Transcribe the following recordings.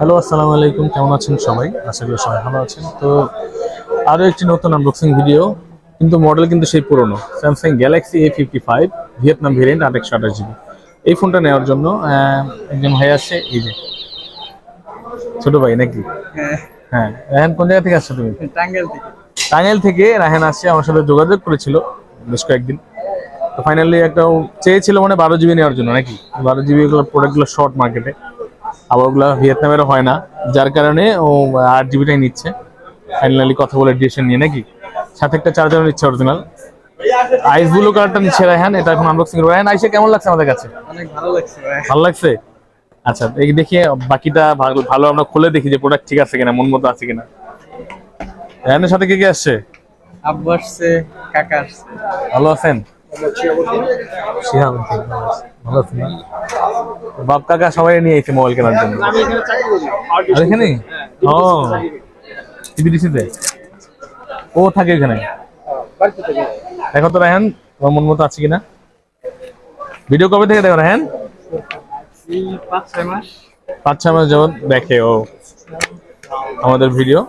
Hello আসসালামু আলাইকুম। কেমন আছেন সবাই? আশা করি সবাই ভালো আছেন। তো আরও একটি নতুন আনবক্সিং ভিডিও কিন্তু মডেল কিন্তু সেই পুরনো। Samsung Galaxy A fifty five Vietnam variant আট একশো আঠাশ জিবি এই ফোনটা নেওয়ার জন্য একজন ভাই আসছে। এই যে ছোট ভাই নাকি? হ্যাঁ। হ্যাঁ রায়হান কোন জায়গা থেকে আসছো তুমি? টাঙ্গাইল থেকে। টাঙ্গাইল থেকে রায়হান আসছে আমার সাথে যোগাযোগ করেছিল বেশ কয়েকদিন। তো ফাইনালি একটা চেয়েছিল মানে বারো জিবি নেওয়ার জন্য নাকি? বারো জিবি প্রোডাক্টগুলো শর্ট মার্কেটে আবার ওগুলো ভিয়েতনামেরও হয় না। যার কারণে ও আট জিবিটাই নিচ্ছে। ফাইনালি কথা বলে ডিসিশন নিয়ে নাকি? সাথে একটা চার্জার নিচ্ছে অরিজিনাল। আইস ব্লু কালারটা নিচ্ছে রায়হান এটা এখন আনবক্সিং রায়হান আইসে কেমন লাগছে আমাদের কাছে? অনেক ভালো লাগছে ভালো লাগছে? আচ্ছা এই দেখি বাকিটা ভালো ভালো আমরা খুলে দেখি যে প্রোডাক্ট ঠিক আছে কিনা মন মতো আছে কিনা। রায়হানের সাথে কে কে আসছে? আব্বু আসছে কাকা আসছে। ভালো আছেন? বাপ কাকা সবাই মোবাইল কেনার জন্য। ও থাকে এখানে। তো মন মতো আছে কিনা? ভিডিও কবে থেকে দেখো পাঁচ, ছয় মাস যেমন দেখে, ও। আমাদের ভিডিও।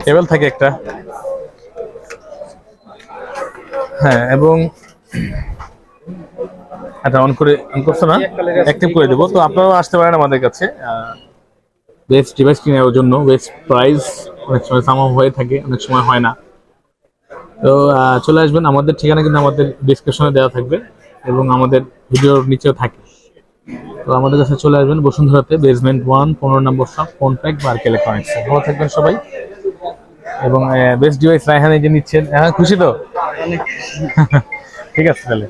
কেবল থাকে একটা। হ্যাঁ এবং এটা অন করে অন করছ না? অ্যাক্টিভ করে দেবো। তো আপনারাও আসতে পারেন আমাদের কাছে। বেস্ট ডিভাইস কেনার জন্য বেস্ট প্রাইস অনেক সময় সামা হয়ে থাকে, অনেক সময় হয় না। তো চলে আসবেন। আমাদের ঠিকানা কিন্তু আমাদের ডিসক্রিপশনে দেওয়া থাকবে এবং আমাদের ভিডিওর নিচেও থাকে। তো আমাদের কাছে চলে আসবেন বসুন্ধরাতে বেসমেন্ট ওয়ান পনেরো number shop phone pack bark electronics ভালো থাকবেন সবাই। এবং বেস্ট ডিভাইস রায়হান এই যে নিচ্ছেন। হ্যাঁ খুশি তো? ঠিক আছে তাহলে।